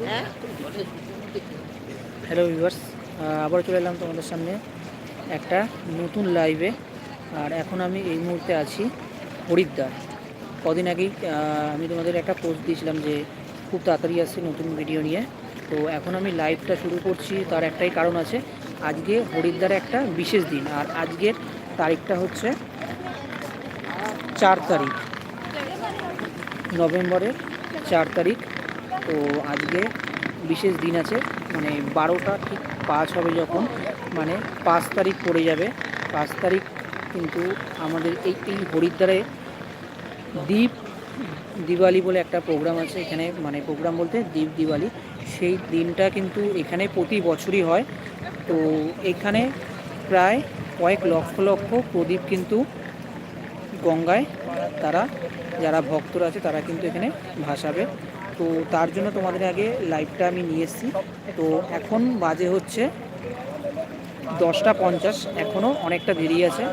হ্যাঁ? Hello viewers আবার চলে এলাম তোমাদের সামনে একটা নতুন লাইভে আর এখন আমি এই মুহূর্তে আছি হরিদ্বার। কদিন আগেই আমি তোমাদের একটা পোস্ট দিয়েছিলাম যে খুব তাড়াতাড়ি আসছে নতুন ভিডিও নিয়ে। তো এখন আমি লাইভটা শুরু করছি, তার একটাই কারণ আছে, আজকে হরিদ্বারে একটা বিশেষ দিন, আর আজকের তারিখটা হচ্ছে চার তারিখ। নভেম্বরের চার তারিখ, তো আজকে বিশেষ দিন আছে মানে বারোটা ঠিক পাঁচ হবে যখন মানে পাঁচ তারিখ পড়ে যাবে। পাঁচ তারিখ কিন্তু আমাদের এই এই হরিদ্বারে দ্বীপ দিওয়ালি বলে একটা প্রোগ্রাম আছে, এখানে মানে প্রোগ্রাম বলতে দ্বীপ দিওয়ালি। সেই দিনটা কিন্তু এখানে প্রতি বছরই হয়। তো এখানে প্রায় কয়েক লক্ষ লক্ষ প্রদীপ কিন্তু গঙ্গায় তারা, যারা ভক্তরা আছে, তারা কিন্তু এখানে ভাসাবে। তো তার জন্য তোমাদের আগে লাইভটা আমি নিয়ে এসেছি। তো এখন বাজে হচ্ছে দশটা পঞ্চাশ এখনও অনেকটা দেরি আছে।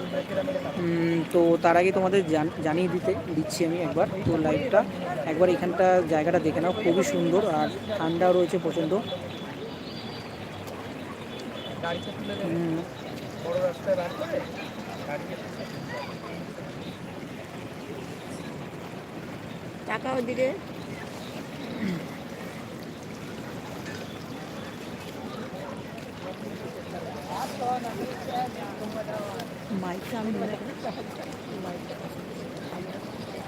তো তার আগে তোমাদের জান- জানিয়ে দিতে দিচ্ছি আমি একবার। তো লাইভটা একবার এখানটা জায়গাটা দেখে নাও খুবই সুন্দর আর ঠান্ডাও রয়েছে প্রচণ্ড। উম, টাকা মাইকটা আমি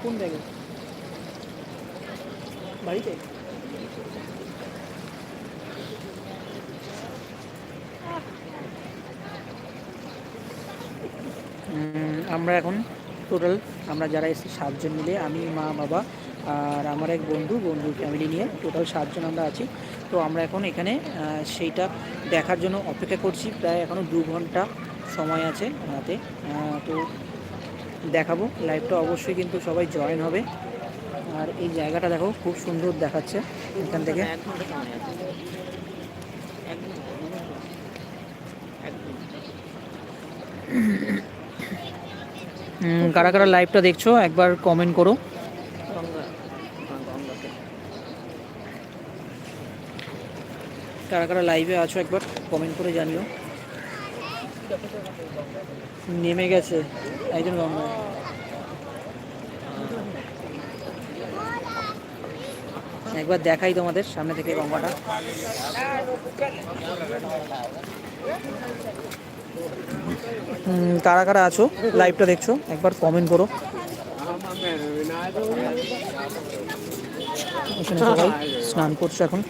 কোন জায়গায়? বাড়িতে? আমরা এখন টোটাল আমরা যারা এসেছি সাতজন মিলে, আমি, মা, বাবা আর আমার এক বন্ধু, বন্ধুর ফ্যামিলি নিয়ে টোটাল সাতজন আমরা আছি। তো আমরা এখন এখানে সেইটা দেখার জন্য অপেক্ষা করছি। প্রায় এখনও দু ঘণ্টা সময় আছে হাতে তো দেখাবো। লাইভটা অবশ্যই কিন্তু সবাই জয়েন হবে। আর এই জায়গাটা দেখো খুব সুন্দর দেখাচ্ছে এখান থেকে। কারা কারা লাইভটা দেখছ একবার কমেন্ট করো। কারা কারা লাইভে আছো একবার কমেন্ট করে জানিও। নেমে গেছে, একজন গঙ্গা একবার দেখাই তোমাদের সামনে থেকে গঙ্গাটা। কারা কারা আছো? লাইভটা দেখছ? একবার কমেন্ট করো। সবাই স্নান করছ এখন।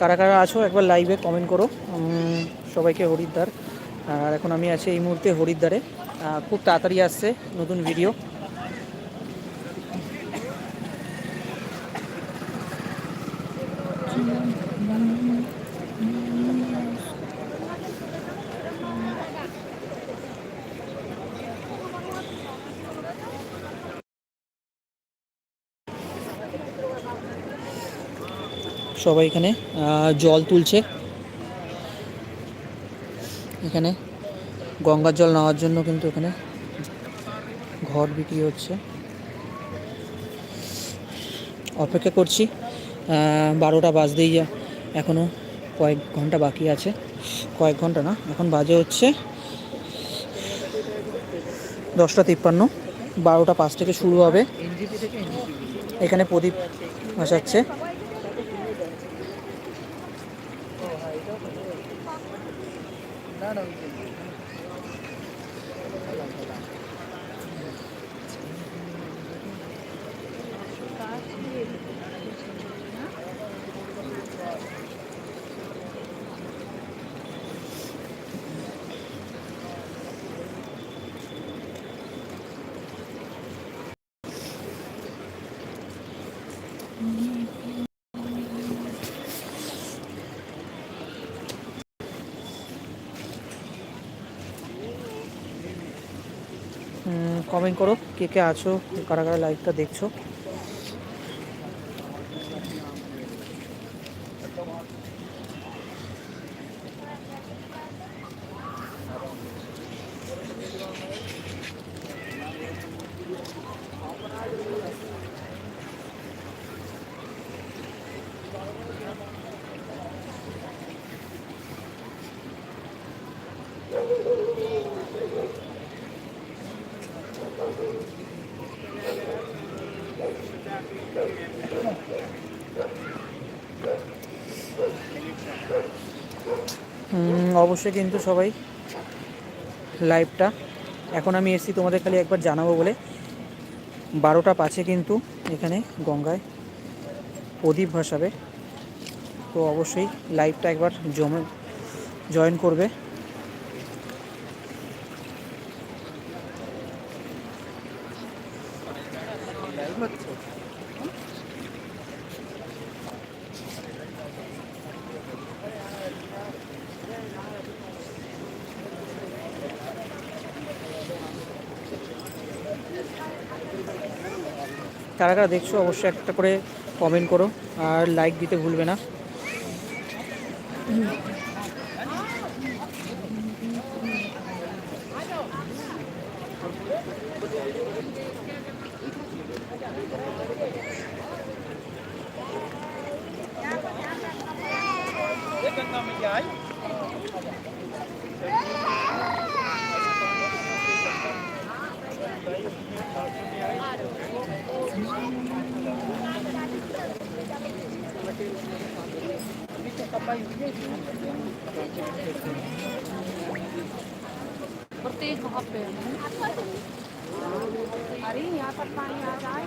কারা কারা আছো, একবার লাইভে কমেন্ট করো। সবাইকে হরিদ্বার। আর এখন আমি আছি এই মুহূর্তে হরিদ্বারে। খুব তাড়াতাড়ি আসছে নতুন ভিডিও সবাই এখানে জল তুলছে। এখানে গঙ্গার জল নেওয়ার জন্য কিন্তু এখানে ঘর বিক্রি হচ্ছে। অপেক্ষা করছি বারোটা বাজতেই এখনও কয়েক ঘণ্টা বাকি আছে। কয়েক ঘণ্টা না, এখন বাজে হচ্ছে দশটা তিপ্পান্ন। বারোটা পাঁচ থেকে শুরু হবে। এখানে প্রদীপ ভাসাচ্ছে। কমেন্ট করো কে কে আছো কারা কারা লাইভটা দেখছ। অবশ্যই কিন্তু সবাই লাইভটা এখন আমি এসেছি তোমাদের খালি একবার জানাব বলে। বারোটা পাঁচে কিন্তু এখানে গঙ্গায় প্রদীপ ভাসাবে। তো অবশ্যই লাইভটা একবার জমে জয়েন করবে। কারা কারা দেখছ অবশ্যই একটা করে কমেন্ট করো আর লাইক দিতে ভুলবে না। और तेज बहुत अरे यहाँ पर पानी आ जाए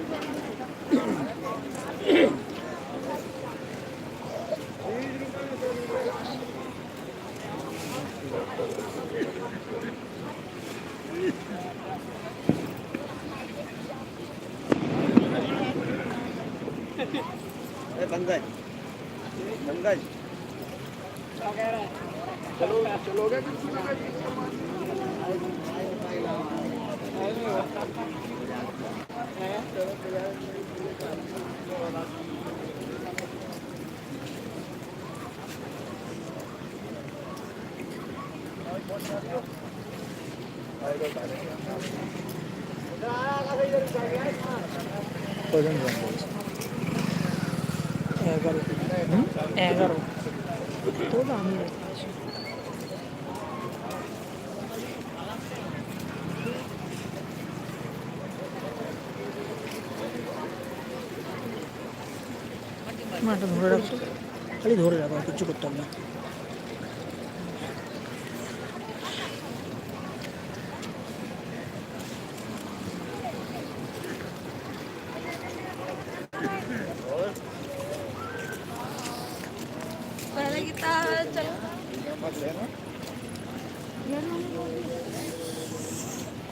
बंगल बंगल এগারো হুম? এগারো তো আমি দেখছি মাটা ধরে রাখছো খালি ধরে রাখো আর করতাম না।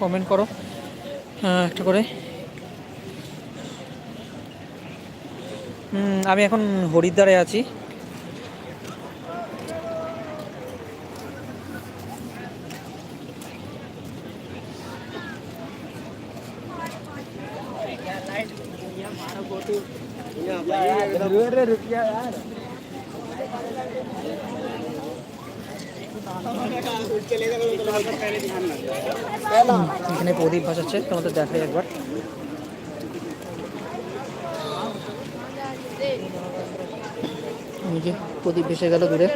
কমেন্ট করো আহ, একটা করে হুম, আমি এখন হরিদ্বারে আছি रुपया यार এখানে প্রদীপ ভাসাচ্ছে তোমাদের দেখাই একবার। যে প্রদীপ ভেসে গেল দূরে।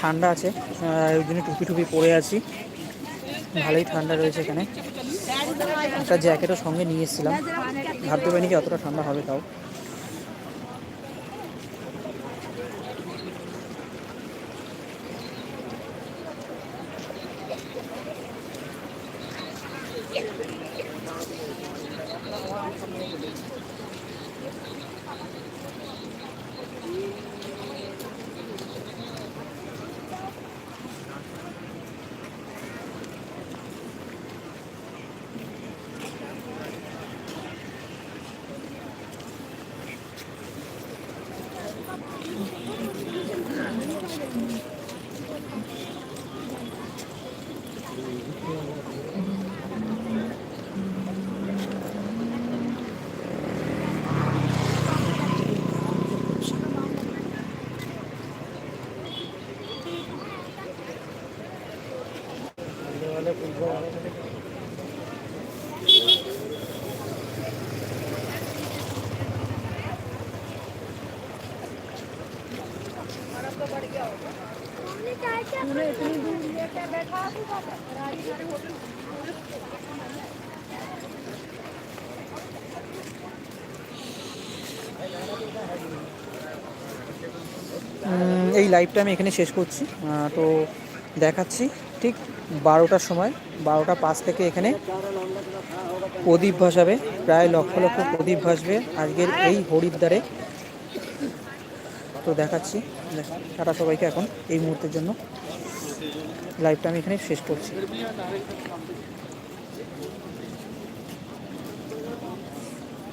ঠান্ডা আছে। ওই জন্য টুপি টুপি পরে আছি। ভালোই ঠান্ডা রয়েছে এখানে। একটা জ্যাকেটও সঙ্গে নিয়ে এসেছিলাম। ভাবতে পারিনি কি অতটা ঠান্ডা হবে তাও। तूने इतनी दूर এই লাইভটা আমি এখানে শেষ করছি। তো দেখাচ্ছি ঠিক বারোটার সময়, বারোটা পাঁচ থেকে এখানে প্রদীপ ভাসাবে, প্রায় লক্ষ লক্ষ প্রদীপ ভাসবে আজকের এই হরিদ্বারে। তো দেখাচ্ছি। দেখ- টাটা সবাইকে এখন এই মুহূর্তের জন্য। লাইভটা আমি এখানে শেষ করছি।